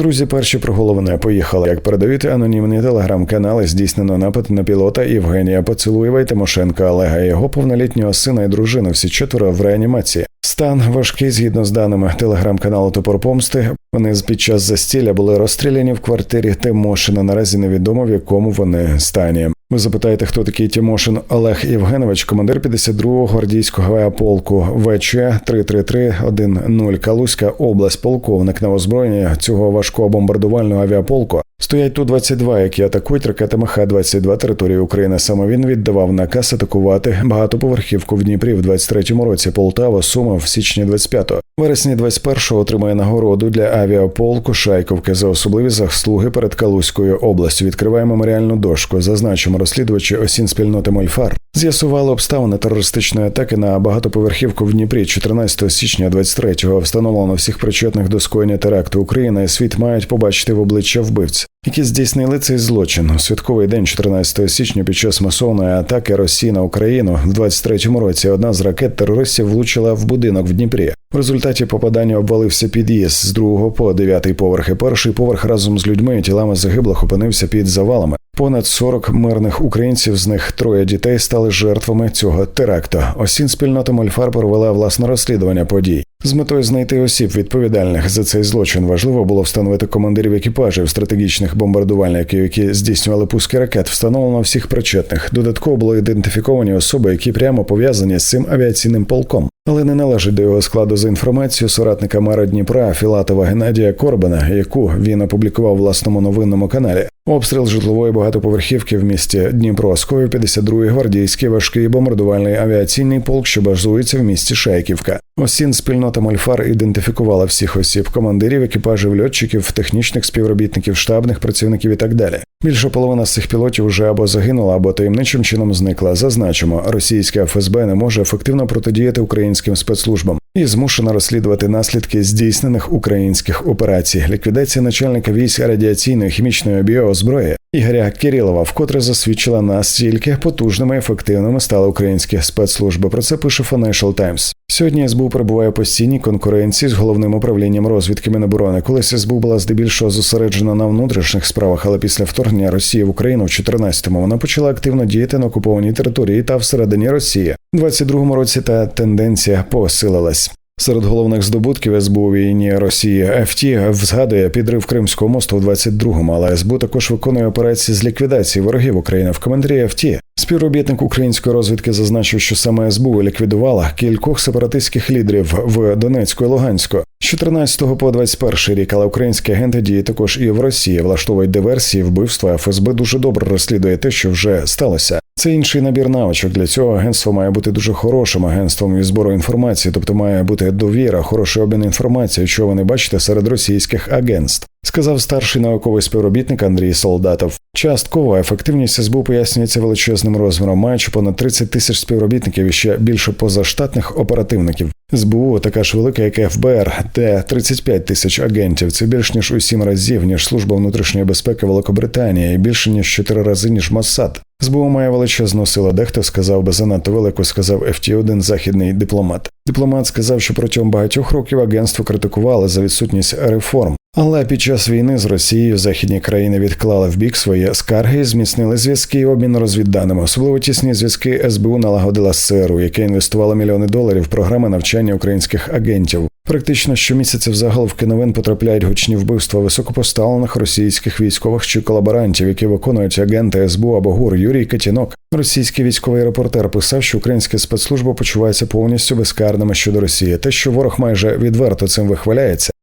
Друзі, перші про головне поїхали. Як передають анонімні телеграм-канали, здійснено напад на пілота Євгенія Поцілуєва і Тимошенка Олега, його повнолітнього сина і дружину. Всі четверо в реанімації. Стан важкий згідно з даними телеграм-каналу Топор Помсти. Вони під час застілля були розстріляні в квартирі Тимошина. Наразі невідомо в якому вони стані. Ви запитаєте, хто такий Тимошин Олег Євгенович, командир 52-го гвардійського авіаполку ВЧ 33310 Калузька область, полковник на озброєнні цього важкого бомбардувального авіаполку. Стоять ту 22 які атакують ракетами Х-22 території України. Саме він віддавав наказ атакувати багатоповерхівку в Дніпрі в 23-му році. Полтава, Сума в січні 25-го. Вересні 21-го отримає нагороду для авіаполку Шайковки за особливі заслуги перед Калузькою областю. Відкриває меморіальну дошку. Зазначимо, розслідувачі осін спільноти Мольфар з'ясували обставини терористичної атаки на багатоповерхівку в Дніпрі 14 січня 23-го. Встановлено всіх причетних до скоєння теракту. Україна і світ мають побачити в обличчя вбивць, які здійснили цей злочин. Святковий день 14 січня під час масовної атаки Росії на Україну в 23-му році одна з ракет терористів влучила в будинок в Дніпрі. В результаті попадання обвалився під'їзд з другого по дев'ятий поверх. І перший поверх разом з людьми і тілами загиблих опинився під завалами. Понад 40 мирних українців, з них троє дітей, стали жертвами цього теракту. Осінь спільнота Мольфар провела власне розслідування подій. З метою знайти осіб відповідальних за цей злочин важливо було встановити командирів екіпажів стратегічних бомбардувальників, які здійснювали пуски ракет. Встановлено всіх причетних. Додатково були ідентифіковані особи, які прямо пов'язані з цим авіаційним полком, але не належить до його складу за інформацією соратника мера Дніпра Філатова Геннадія Корбана, яку він опублікував власному новинному каналі. Обстріл житлової багатоповерхівки в місті Дніпро скоїв 52-й гвардійський важкий бомбардувальний авіаційний полк, що базується в місті Шайківка. Осін спільнота Мольфар ідентифікувала всіх осіб, командирів, екіпажів, льотчиків, технічних співробітників, штабних працівників і так далі. Більша половина з цих пілотів вже або загинула, або таємничим чином зникла. Зазначимо, російське ФСБ не може ефективно протидіяти українським спецслужбам і змушена розслідувати наслідки здійснених українських операцій. Ліквідація начальника військ радіаційної хімічної біозброї Ігоря Кирилова вкотре засвідчила настільки потужними ефективними стали українські спецслужби. Про це пише Financial Times. Сьогодні СБУ перебуває постійній конкуренції з головним управлінням розвідки Міноборони. Колись СБУ була здебільшого зосереджена на внутрішніх справах, але після вторгнення Росії в Україну в 14-му вона почала активно діяти на окупованій території та всередині Росії. У 22-му році та тенденція посилилась. Серед головних здобутків СБУ у війні Росії ФТ згадує підрив Кримського мосту в 22-му, але СБУ також виконує операції з ліквідації ворогів України в командрі ФТ. Співробітник української розвідки зазначив, що саме СБУ ліквідувала кількох сепаратистських лідерів в Донецьку і Луганську. З 14 по 21 рік, але українські агенти діють також і в Росії, влаштовують диверсії, вбивства. ФСБ дуже добре розслідує те, що вже сталося. Це інший набір навичок. Для цього агентство має бути дуже хорошим агентством із збору інформації, тобто має бути довіра, хороший обмін інформацією, що ви не бачите серед російських агентств. Сказав старший науковий співробітник Андрій Солдатов. Частково ефективність СБУ пояснюється величезним розміром, маючи понад 30 тисяч співробітників і ще більше позаштатних оперативників. СБУ така ж велика, як ФБР, де 35 тисяч агентів. Це більш ніж у сім разів, ніж служба внутрішньої безпеки Великобританії, і більше ніж чотири рази ніж Моссад. СБУ має величезну силу. Дехто сказав би занадто велику, сказав FT1 західний дипломат. Дипломат сказав, що протягом багатьох років агентство критикували за відсутність реформ. Але під час війни з Росією західні країни відклали в бік свої скарги і зміцнили зв'язки і обмін розвідданими. Особливо тісні зв'язки СБУ налагодила з ЦРУ, яке інвестувало мільйони доларів в програми навчання українських агентів. Практично щомісяця в заголовки новин потрапляють гучні вбивства високопоставлених російських військових чи колаборантів, які виконують агенти СБУ або ГУР Юрій Катінок. Російський військовий репортер писав, що українська спецслужба почувається повністю безкарними щодо Росії. Те, що ворог майже відверто цим вихваляється,